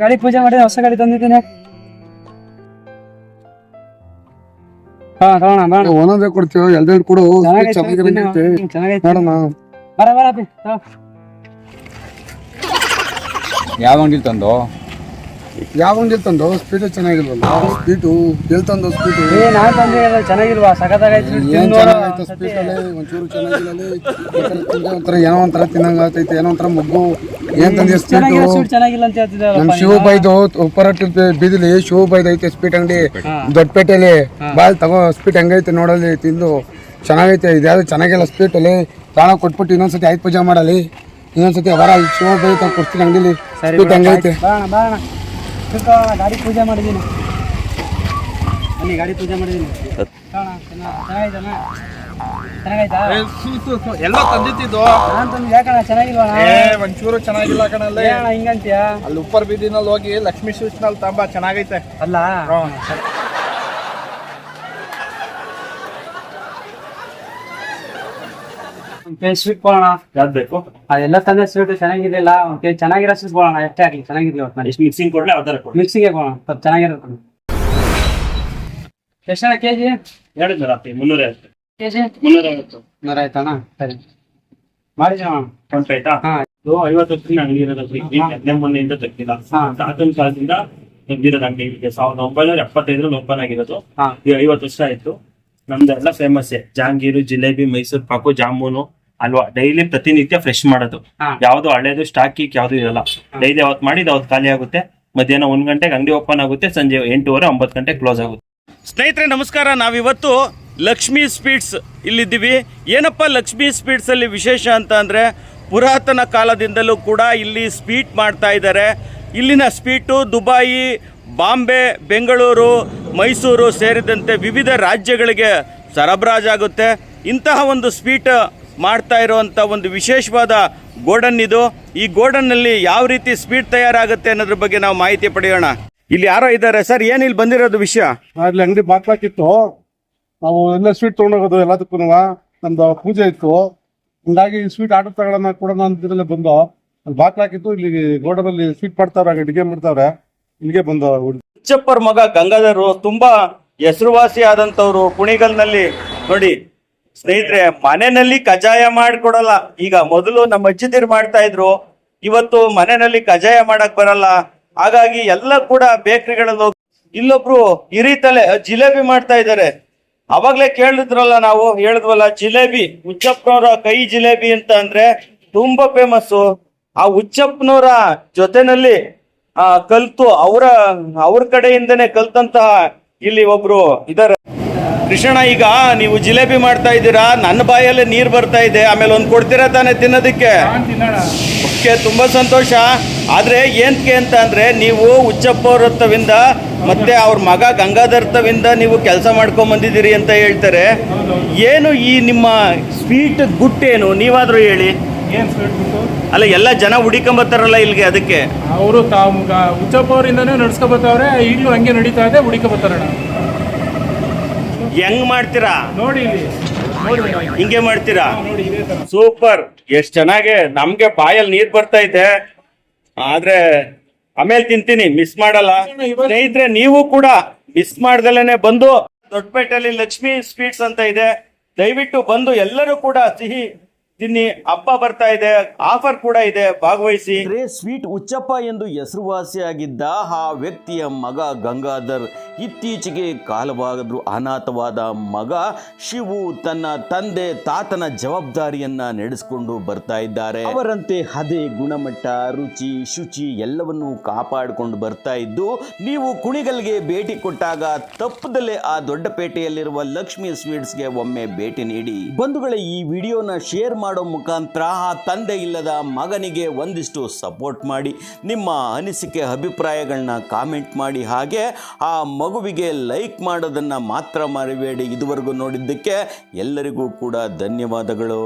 ಗಾಡಿ ಪೂಜೆ ಮಾಡಿ ಹೊಸ ಗಾಡಿ ತಂದಿದ್ದೀನಿ. ಹಾ ತಗೋಣ ಒಂದೊಂದೇ ಕೊಡ್ತೀವಿ ಎರಡೆರಡು ಕೊಡು. ಚೆನ್ನಾಗೈತೆ, ನೋಡೋಣ ಬರ ಯಾವ ಅಂಗಡಿ ತಂದು? ಯಾವ ಅಂಗಡಿ ತಂದು ಸ್ಪೀಡ್ ಚೆನ್ನಾಗಿಲ್ವಲ್ಲ? ಸ್ಪೀಟು ಎಲ್ಲಿ ತಂದು ಸ್ಪೀಟು ಏ ನಾನು ತಂದಿರೋದು ಚೆನ್ನಾಗಿಲ್ವಾ? ಸಖತ್ತಾಗೈತಿ ಚೆನ್ನಾಗೈತೆ ಸ್ಪೀಟ್ ಒಂಚೂರು ಚೆನ್ನಾಗಿಲ್ಲ. ಒಂಥರ ತಿಂದೆ ಏನೋ ಒಂಥರ ತಿನ್ನಂಗ ಆಗ್ತೈತೆ ಏನೋ ಒಂಥರ ಮಗ್ಗು. ಏನ್ ತಂದಿ ಸ್ಪೀಟು ಚೆನ್ನಾಗಿಲ್ಲ ಅಂತ ಹೇಳ್ತಿದ್ದಾರಪ್ಪ ನಮ್ ಶಿವ ಬೈದು ಉಪ್ಪರಟ್ಟಿ ಬೀದಿಲಿ ಶಿವ ಬೈದ್ ಐತೆ ಸ್ಪೀಟ್ ಅಂಗಡಿ. ದೊಡ್ಡಪೇಟೆಲಿ ಬಾಲ್ ತಗೋ ಸ್ಪೀಟ್ ಹೆಂಗೈತೆ ನೋಡಲ್ಲಿ ತಿಂದು. ಚೆನ್ನಾಗೈತೆ ಇದ್ಯಾವ್ದು ಚೆನ್ನಾಗಿಲ್ಲ ಸ್ಪೀಟ್ ಅಲ್ಲಿ. ತಾಣ ಕೊಟ್ಬಿಟ್ಟು ಇನ್ನೊಂದ್ಸತಿ ಆಯ್ತು ಪೂಜೆ ಮಾಡಲಿ ಇನ್ನೊಂದ್ಸತಿ ಅವರ ಶಿವ ಬೈ ಕೊಡ್ತೀನಿ ಅಂಗಡಿಲಿ. ಸ್ಪೀಟ್ ಹೆಂಗೈತೆ? ಬರೋಣ ಗಾಡಿ ಪೂಜೆ ಮಾಡಿದ್ದೀನಿ ಬನ್ನಿ ಗಾಡಿ ಪೂಜೆ ಮಾಡಿದ್ದೀನಿ ತಗೋಣ, ಚೆನ್ನ- ಚೆನ್ನಾಗೈತಣ್ಣ ಚೆನ್ನಾಗೈತಾ? ಎಲ್ಲ ತಂದಿತ್ತಿದ್ದು ನಾನ್ ತಂದು ಯಾಕಣ್ಣ ಚೆನ್ನಾಗಿಲ್ವಣ್ಣ ಏ ಒಂಚೂರು ಚೆನ್ನಾಗಿಲ್ಲ ಕಣಲ್ಲಿ ಅಣ್ಣ ಹಿಂಗಂತೀಯ? ಅಲ್ಲಿ ಉಪ್ಪರ್ ಬೀದಿನಲ್ಲಿ ಹೋಗಿ ಲಕ್ಷ್ಮೀ ಸೂಚನಲ್ಲಿ ತಂಬ ಚೆನ್ನಾಗೈತೆ. ಅಲ್ಲ? ಸ್ವೀಟ್ ಕೊಡೋಣ. ಯಾವ್ದು ಬೇಕು? ಅದೆಲ್ಲ ತಂದೆ ಸ್ವೀಟ್ ಚೆನ್ನಾಗಿರ್ಲಿಲ್ಲ ಓಕೆ ಚೆನ್ನಾಗಿರೋ ಸ್ವೀಟ್ ಕೊಡೋಣ. ಎಷ್ಟೇ ಆಗಲಿ ಚೆನ್ನಾಗಿರ್ಲಿ ಒಟ್ಟು ಎಷ್ಟು ಮಿಕ್ಸಿಂಗ್ ಕೊಡ್ಲಿ ಯಾವ ಕೊಡಿ ಕೊಡ್ಲಿ. ಮಿಕ್ಸಿಗೆ ಕೊಡೋಣ ಸ್ವಲ್ಪ ಚೆನ್ನಾಗಿರುತ್ತೆ ಎಷ್ಟಣ್ಣ ಕೆ ಜಿ ಮುನ್ನೂರ ಐವತ್ತು ಕೆ ಜಿ ಮುನ್ನೂರ ಐವತ್ತು ನೂರ ಆಯ್ತಾಣ ಸರಿ ಅಣ್ಣ ಆಯ್ತಾ ಇದು ಐವತ್ತು ಮೊನ್ನೆಯಿಂದ ತೆಗ್ದಿಲ್ಲ. ತಾತನ ಕಾಲದಿಂದ ತೆಗ್ದಿರೋದು ಅಂಗಡಿ ಸಾವಿರದ ಒಂಬೈನೂರ ಎಪ್ಪತ್ತೈದರಲ್ಲಿ ಓಪನ್ ಆಗಿರೋದು. ಐವತ್ತು ವರ್ಷ ಆಯ್ತು. ನಮ್ದೆಲ್ಲ ಫೇಮಸ್ ಜಹಾಂಗೀರು ಜಿಲೇಬಿ ಮೈಸೂರು ಪಾಕು ಜಾಮೂನು. ಅಲ್ವಾ? ಡೈಲಿ ಪ್ರತಿನಿತ್ಯ ಫ್ರೆಶ್ ಮಾಡೋದು. ಯಾವುದು ಯಾವ್ದು ಹಳೇದು ಸ್ಟಾಕ್ ಗೀಕ್ ಯಾವ್ದು ಇರಲ್ಲ. ಡೈಲಿ ಅವತ್ತು ಮಾಡಿದ ಅವತ್ತು ಖಾಲಿ ಆಗುತ್ತೆ. ಮಧ್ಯಾಹ್ನ ಒಂದ್ ಗಂಟೆಗೆ ಅಂಗಡಿ ಓಪನ್ ಆಗುತ್ತೆ ಸಂಜೆ ಎಂಟೂವರೆ ಒಂಬತ್ತು ಗಂಟೆ ಕ್ಲೋಸ್ ಆಗುತ್ತೆ. ಸ್ನೇಹಿತರೆ ನಮಸ್ಕಾರ. ನಾವಿವತ್ತು ಲಕ್ಷ್ಮಿ ಸ್ವೀಟ್ಸ್ ಇಲ್ಲಿದ್ದೀವಿ. ಏನಪ್ಪ ಲಕ್ಷ್ಮಿ ಸ್ಪೀಡ್ಸ್ ಅಲ್ಲಿ ವಿಶೇಷ ಅಂತ ಅಂದರೆ ಪುರಾತನ ಕಾಲದಿಂದಲೂ ಕೂಡ ಇಲ್ಲಿ ಸ್ವೀಟ್ ಮಾಡ್ತಾ ಇದ್ದಾರೆ. ಇಲ್ಲಿನ ಸ್ವೀಟು ದುಬಾಯಿ ಬಾಂಬೆ ಬೆಂಗಳೂರು ಮೈಸೂರು ಸೇರಿದಂತೆ ವಿವಿಧ ರಾಜ್ಯಗಳಿಗೆ ಸರಬರಾಜಾಗುತ್ತೆ. ಇಂತಹ ಒಂದು ಸ್ವೀಟ್ ಮಾಡ್ತಾ ಇರುವಂಥ ಒಂದು ವಿಶೇಷವಾದ ಗೋಡನ್ ಇದು. ಈ ಗೋಡನ್ನಲ್ಲಿ ಯಾವ ರೀತಿ ಸ್ವೀಟ್ ತಯಾರಾಗುತ್ತೆ ಅನ್ನೋದ್ರ ಬಗ್ಗೆ ನಾವು ಮಾಹಿತಿ ಪಡೆಯೋಣ. ಇಲ್ಲಿ ಯಾರೋ ಇದ್ದಾರೆ ಸರ್ ಏನು ಇಲ್ಲಿ ಬಂದಿರೋದು ವಿಷಯ? ಅಲ್ಲಿ ಅಂಗಡಿ ಬಾಕ್ಲಾಕಿತ್ತು ನಾವು ಎಲ್ಲ ಸ್ವೀಟ್ ತೊಗೊಂಡೋಗೋದು ಎಲ್ಲದಕ್ಕೂ ನಮ್ದು ಪೂಜೆ ಇತ್ತು. ಹಿಂಗಾಗಿ ಸ್ವೀಟ್ ಆರ್ಡರ್ ತಗೊಳ್ಳೋಣ ಕೂಡ ಅಂತ ಇದರಲ್ಲಿ ಬಂದು ಅಲ್ಲಿ ಬಾಕ್ಲಾಕಿತ್ತು ಇಲ್ಲಿ ಗೋಡನಲ್ಲಿ ಸ್ವೀಟ್ ಮಾಡ್ತಾವ್ರೆ ಅಡಿಗೆ ಮಾಡ್ತಾವ್ರೆ ಇಲ್ಲಿಗೆ ಬಂದು ಹುಚ್ಚಪ್ಪರ್ ಮಗ ಗಂಗಾಧರು ತುಂಬಾ ಹೆಸರುವಾಸಿ ಆದಂತವ್ರು ಕುಣಿಗಲ್ನಲ್ಲಿ. ನೋಡಿ ಸ್ನೇಹಿತರೆ, ಮನೆಯಲ್ಲಿ ಕಜಾಯ ಮಾಡ್ಕೊಡಲ್ಲ. ಈಗ ಮೊದಲು ನಮ್ಮ ಅಜ್ಜಿದಿರು ಮಾಡ್ತಾ ಇದ್ರು. ಇವತ್ತು ಮನೆಯಲ್ಲಿ ಕಜಾಯ ಮಾಡಕ್ ಬರಲ್ಲ. ಹಾಗಾಗಿ ಎಲ್ಲ ಕೂಡ ಬೇಕರಿಗಳಲ್ಲಿ ಹೋಗಿ ಇಲ್ಲೊಬ್ರು ಹಿರಿತಲೆ ಜಿಲೇಬಿ ಮಾಡ್ತಾ ಇದ್ದಾರೆ. ಅವಾಗ್ಲೇ ಕೇಳಿದ್ರಲ್ಲ ನಾವು, ಹೇಳಿದ್ವಲ್ಲ ಜಿಲೇಬಿ ಹುಚ್ಚಪ್ಪನವರ ಕೈ ಜಿಲೇಬಿ ಅಂತ ಅಂದ್ರೆ ತುಂಬಾ ಫೇಮಸ್ ಆ ಹುಚ್ಚಪ್ಪನವರ ಜೊತೆನಲ್ಲಿ, ಆ ಕಲ್ತು ಅವರ ಅವ್ರ ಕಡೆಯಿಂದನೇ ಕಲ್ತಂತಹ ಇಲ್ಲಿ ಒಬ್ರು ಇದಾರೆ ಕೃಷ್ಣ ಈಗ ನೀವು ಜಿಲೇಬಿ ಮಾಡ್ತಾ ಇದ್ದೀರಾ? ನನ್ನ ಬಾಯಲ್ಲಿ ನೀರು ಬರ್ತಾ ಇದೆ. ಆಮೇಲೆ ಒಂದು ಕೊಡ್ತೀರಾ ತಾನೇ ತಿನ್ನೋದಕ್ಕೆ? ಓಕೆ ತುಂಬ ಸಂತೋಷ. ಆದರೆ ಏನಕ್ಕೆ ಅಂತ ಅಂದರೆ ನೀವು ಉಚ್ಚಪ್ಪ ವೃತ್ತವಿಂದ ಹತ್ತವಿಂದ ಮತ್ತೆ ಅವ್ರ ಮಗ ಗಂಗಾಧರ್ತವಿಂದ ನೀವು ಕೆಲಸ ಮಾಡ್ಕೊಂಬಂದಿದ್ದೀರಿ ಅಂತ ಹೇಳ್ತಾರೆ. ಏನು ಈ ನಿಮ್ಮ ಸ್ವೀಟ್ ಗುಟ್ಟೇನು ನೀವಾದರೂ ಹೇಳಿ. ಅಲ್ಲ ಎಲ್ಲ ಜನ ಹುಡಿಕೊಂಬತ್ತಾರಲ್ಲ ಇಲ್ಲಿಗೆ ಅದಕ್ಕೆ? ಅವರು ತಾವು ಉಚ್ಚಪ್ಪ ಅವರಿಂದನೇ ನಡ್ಸ್ಕೊಬತ್ತವ್ರೆ ಈಗಲೂ ಹಂಗೆ ನಡೀತಾ ಇದೆ ಹುಡುಕಬತ್ತಾರಣ. ಹೆಂಗ್ ಮಾಡ್ತೀರಾ? ನೋಡಿ ಹಿಂಗೆ ಮಾಡ್ತೀರಾ? ಸೂಪರ್. ಎಷ್ಟ್ ಚೆನ್ನಾಗೆ. ನಮ್ಗೆ ಬಾಯಲ್ಲಿ ನೀರ್ ಬರ್ತಾ ಇದೆ ಆದ್ರೆ ಆಮೇಲೆ ತಿಂತೀನಿ. ಮಿಸ್ ಮಾಡಲ್ಲ. ಸ್ನೇಹಿತರೆ ನೀವು ಕೂಡ ಮಿಸ್ ಮಾಡ್ದಲೇನೆ ಬಂದು ದೊಡ್ಡಪೇಟೆಯಲ್ಲಿ ಲಕ್ಷ್ಮಿ ಸ್ವೀಟ್ಸ್ ಅಂತ ಇದೆ. ದಯವಿಟ್ಟು ಬಂದು ಎಲ್ಲರೂ ಕೂಡ ಸಿಹಿ ತಿನ್ನಿ, ಹಬ್ಬ ಬರ್ತಾ ಇದೆ, ಆಫರ್ ಕೂಡ ಇದೆ, ಭಾಗವಹಿಸಿ. ಸ್ವೀಟ್ ಉಚ್ಚಪ್ಪ ಎಂದು ಹೆಸರುವಾಸಿಯಾಗಿದ್ದ ಆ ವ್ಯಕ್ತಿಯ ಮಗ ಗಂಗಾಧರ್ ಇತ್ತೀಚೆಗೆ ಕಾಲವಾದ್ರು ಅನಾಥವಾದ ಮಗ ಶಿವು ತನ್ನ ತಂದೆ ತಾತನ ಜವಾಬ್ದಾರಿಯನ್ನ ನಡೆಸಿಕೊಂಡು ಬರ್ತಾ ಇದ್ದಾರೆ. ಅವರಂತೆ ಅದೇ ಗುಣಮಟ್ಟ, ರುಚಿ, ಶುಚಿ ಎಲ್ಲವನ್ನೂ ಕಾಪಾಡಿಕೊಂಡು ಬರ್ತಾ ಇದ್ದು, ನೀವು ಕುಣಿಗಲ್ಗೆ ಭೇಟಿ ಕೊಟ್ಟಾಗ ತಪ್ಪದಲ್ಲೇ ಆ ದೊಡ್ಡಪೇಟೆಯಲ್ಲಿರುವ ಲಕ್ಷ್ಮಿ ಸ್ವೀಟ್ಸ್ಗೆ ಒಮ್ಮೆ ಭೇಟಿ ನೀಡಿ. ಬಂಧುಗಳೇ, ಈ ವಿಡಿಯೋನ ಶೇರ್ ಮಾಡೋ ಮುಖಾಂತರ ಆ ತಂದೆ ಇಲ್ಲದ ಮಗನಿಗೆ ಒಂದಿಷ್ಟು ಸಪೋರ್ಟ್ ಮಾಡಿ, ನಿಮ್ಮ ಅನಿಸಿಕೆ ಅಭಿಪ್ರಾಯಗಳನ್ನ ಕಾಮೆಂಟ್ ಮಾಡಿ, ಹಾಗೆ ಆ ಮಗುವಿಗೆ ಲೈಕ್ ಮಾಡೋದನ್ನು ಮಾತ್ರ ಮರಿಬೇಡಿ ಇದುವರೆಗೂ ನೋಡಿದ್ದಕ್ಕೆ ಎಲ್ಲರಿಗೂ ಕೂಡ ಧನ್ಯವಾದಗಳು.